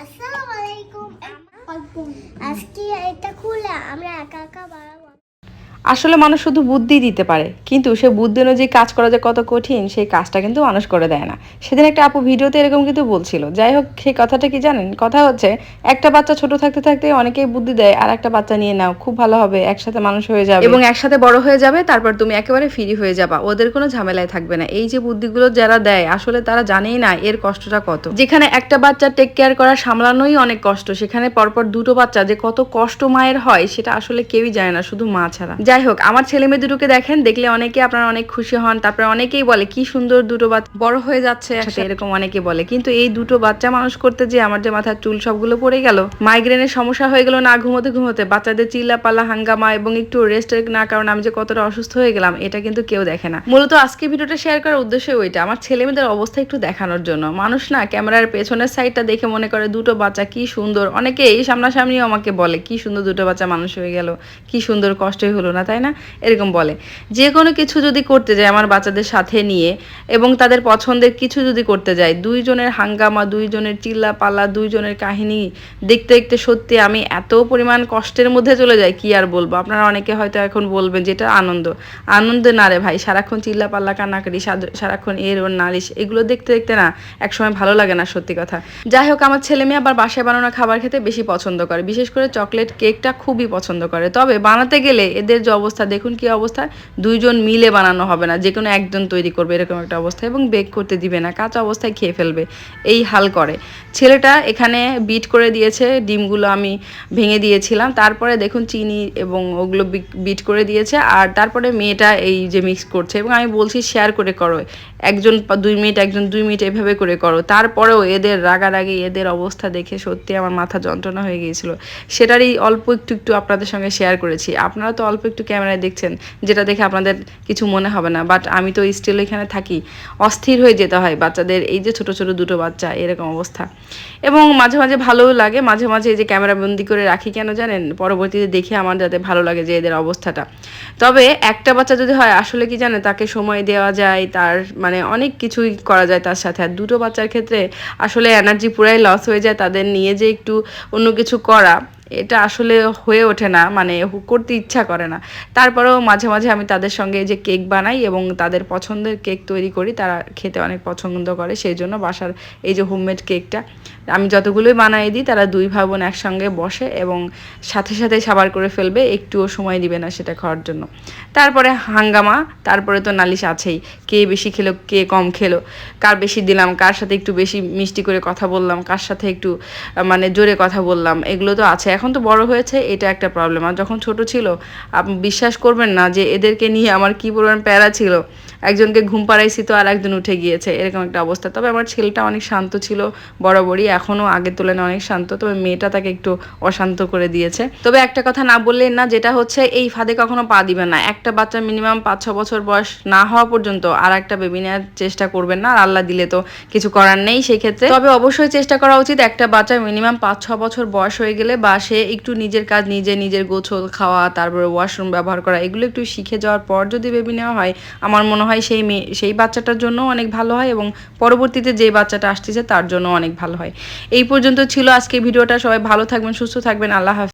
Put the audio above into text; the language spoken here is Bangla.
আসসালামু আলাইকুম। আজকে এটা খুলে আমরা একা একা আসলে মানুষ শুধু বুদ্ধি দিতে পারে, কিন্তু সে বুদ্ধি অনুযায়ী কাজ করা যে কত কঠিন, সেই কাজটা কিন্তু মানুষ করে দেয় না। সেদিন একটা আপু ভিডিওতে এরকম কিন্তু বলছিল, যাই হোক সেই কথাটা কি জানেন? কথা হচ্ছে, একটা বাচ্চা ছোট থাকতে থাকতে অনেকেই বুদ্ধি দেয়, আর একটা বাচ্চা নিয়ে নাও, খুব ভালো হবে, একসাথে মানুষ হয়ে যাবে। এবং একসাথে বড় হয়ে যাবে, তারপর তুমি একেবারে ফ্রি হয়ে যাবা, ওদের কোনো ঝামেলায় থাকবে না। এই যে বুদ্ধিগুলো যারা দেয়, আসলে তারা জানেই না এর কষ্টটা কত। যেখানে একটা বাচ্চা টেক কেয়ার করা সামলানোই অনেক কষ্ট, সেখানে পরপর দুটো বাচ্চা যে কত কষ্ট মায়ের হয়, সেটা আসলে কেউই জানে না, শুধু মা ছাড়া। যাই হোক আমার ছেলে মেয়ে দুটোকে দেখেন দেখলে অনেকে আপনারা অনেক খুশি হন তারপরে অনেকেই বলে কি সুন্দর দুটো বাচ্চা বড় হয়ে যাচ্ছে এরকম অনেকে বলে। কিন্তু এই দুটো বাচ্চা মানুষ করতে যে আমার যে মাথার চুল সবগুলো পড়ে গেল মাইগ্রেনের সমস্যা হয়ে গেল না ঘুমোতে ঘুমোতে বাচ্চাদের চিল্লা পাল্লা হাঙ্গামা এবং একটু রেস্টের না কারণে আমি যে কতটা অসুস্থ হয়ে গেলাম এটা কিন্তু কেউ দেখে না। মূলত আজকে ভিডিওটা শেয়ার করার উদ্দেশ্য ওইটা আমার ছেলে মেয়েদের অবস্থা একটু দেখানোর জন্য। মানুষ না ক্যামেরার পেছনের সাইডটা দেখে মনে করে দুটো বাচ্চা কি সুন্দর। অনেকে এই সামনাসামনিও আমাকে বলে কি সুন্দর দুটো বাচ্চা মানুষ হয়ে গেল কি সুন্দর কষ্টই হলো না তাই না? এরকম বলে। যে কোনো কিছু যদি করতে যায় আমার বাচ্চাদের সাথে নিয়ে এবং তাদের পছন্দের কিছু যদি করতে যায়, দুইজনের হাঙ্গামা, দুইজনের চিল্লা পাল্লা দুইজনের কাহিনী দেখতে দেখতে সত্যি আমি এত পরিমাণ কষ্টের মধ্যে চলে যাই, কি আর বলব? আপনারা অনেকে হয়তো এখন বলবেন যেটা আনন্দ। আনন্দ না রে ভাই, সারাক্ষণ চিল্লা পাল্লা কান্নাকাটি সারাক্ষণ এর ওর নালিশ, এগুলো দেখতে দেখতে না একসময় ভালো লাগে না সত্যি কথা। যাই হোক, আমার ছেলে মেয়ে আবার বাসায় বানানো খাবার খেতে বেশি পছন্দ করে। বিশেষ করে চকলেট কেকটা খুবই পছন্দ করে। তবে বানাতে গেলে এদের অবস্থা, দেখুন কি অবস্থা। দুইজন মিলে বানানো হবে না যে কোনো একজন তৈরি করবে, এরকম একটা অবস্থা এবং বেক করতে দিবে না, কাঁচা অবস্থায় খেয়ে ফেলবে, এই হাল করে। ছেলেটা এখানে বিট করে দিয়েছে, ডিমগুলো আমি ভেঙে দিয়েছিলাম, তারপরে দেখুন চিনি এবং ওগুলো বিট করে দিয়েছে, আর তারপরে মেয়েটা এই যে মিক্স করছে, এবং আমি বলছি শেয়ার করে করো, একজন দুই মিনিট, একজন দুই মিনিট এভাবে করে করো, তারপরেও এদের রাগারাগি, এদের অবস্থা দেখে সত্যি আমার মাথা যন্ত্রণা হয়ে গিয়েছিল। সেটারই অল্প একটু একটু আপনাদের সঙ্গে শেয়ার করেছি, আপনারা তো অল্প একটু ক্যামেরায় দেখছেন, যেটা দেখে আপনাদের কিছু মনে হবে না। বাট আমি তো স্টিল এখানে থাকি। অস্থির হয়ে যেতে হয় বাচ্চাদের, এই যে ছোট ছোট দুটো বাচ্চা, এরকম অবস্থা। এবং মাঝে মাঝে ভালোও লাগে, মাঝে মাঝে এই যে ক্যামেরা বন্দি করে রাখি কেন জানেন? পরবর্তীতে দেখে আমার যাতে ভালো লাগে যে এদের অবস্থাটা। তবে একটা বাচ্চা যদি হয়, আসলে কি জানে তাকে সময় দেওয়া যায়, তার মানে অনেক কিছুই করা যায় তার সাথে। আর দুটো বাচ্চার ক্ষেত্রে আসলে এনার্জি পুরাই লস হয়ে যায়, তাদের নিয়ে যে একটু অন্য কিছু করা। এটা আসলে হয়ে ওঠে না মানে করতে ইচ্ছা করে না। তারপরেও মাঝে মাঝে আমি তাদের সঙ্গে যে কেক বানাই এবং তাদের পছন্দের কেক তৈরি করি, তারা খেতে অনেক পছন্দ করে, সেই জন্য বাসার এই যে হোমমেড কেকটা। আমি যতগুলোই বানাই দিই, তারা দুই ভাই বোন একসঙ্গে বসে এবং সাথে সাথে সাবার করে ফেলবে, একটুও সময় দিবে না সেটা খাওয়ার জন্য। তারপরে হাঙ্গামা, তারপরে তো নালিশ আছেই, কে বেশি খেলো, কে কম খেলো, কার বেশি দিলাম, কার সাথে একটু বেশি মিষ্টি করে কথা বললাম, কার সাথে একটু মানে জোরে কথা বললাম, এগুলো তো আছে এখন তো বড় হয়েছে, এটা একটা প্রবলেম আর যখন ছোট ছিল আপনি বিশ্বাস করবেন না যে এদেরকে নিয়ে আমার কি পরিমাণ প্যারা ছিল। একজনকে ঘুম পাড়াইছি তো আর একজন উঠে গিয়েছে, এরকম একটা অবস্থা। তবে আমার ছেলেটা অনেক শান্ত ছিল, বরাবরই, এখনও আগের তুলনায় অনেক শান্ত, তবে মেয়েটা তাকে একটু অশান্ত করে দিয়েছে। তবে একটা কথা না বললেন না, যেটা হচ্ছে, এই ফাঁদে কখনো পা দিবেন না। একটা বাচ্চা মিনিমাম পাঁচ, ছ বছর বয়স না হওয়া পর্যন্ত আর একটা বেবি নেওয়ার চেষ্টা করবেন না, আর আল্লাহ দিলে তো কিছু করার নেই সেই ক্ষেত্রে তবে অবশ্যই চেষ্টা করা উচিত একটা বাচ্চা মিনিমাম পাঁচ, ছ বছর বয়স হয়ে গেলে বা সে একটু নিজের কাজ, নিজে নিজের গোছল খাওয়া, তারপরে ওয়াশরুম ব্যবহার করা, এগুলো একটু শিখে যাওয়ার পর যদি বেবি নেওয়া হয়, আমার মনে হয় সেই মেয়ে, সেই বাচ্চাটার জন্য অনেক ভালো হয় এবং পরবর্তীতে যে বাচ্চাটা আসতেছে তার জন্য অনেক ভালো হয়। এই পর্যন্ত ছিল আজকে ভিডিওটা। সবাই ভালো থাকবেন, সুস্থ থাকবেন। আল্লাহ হাফিজ।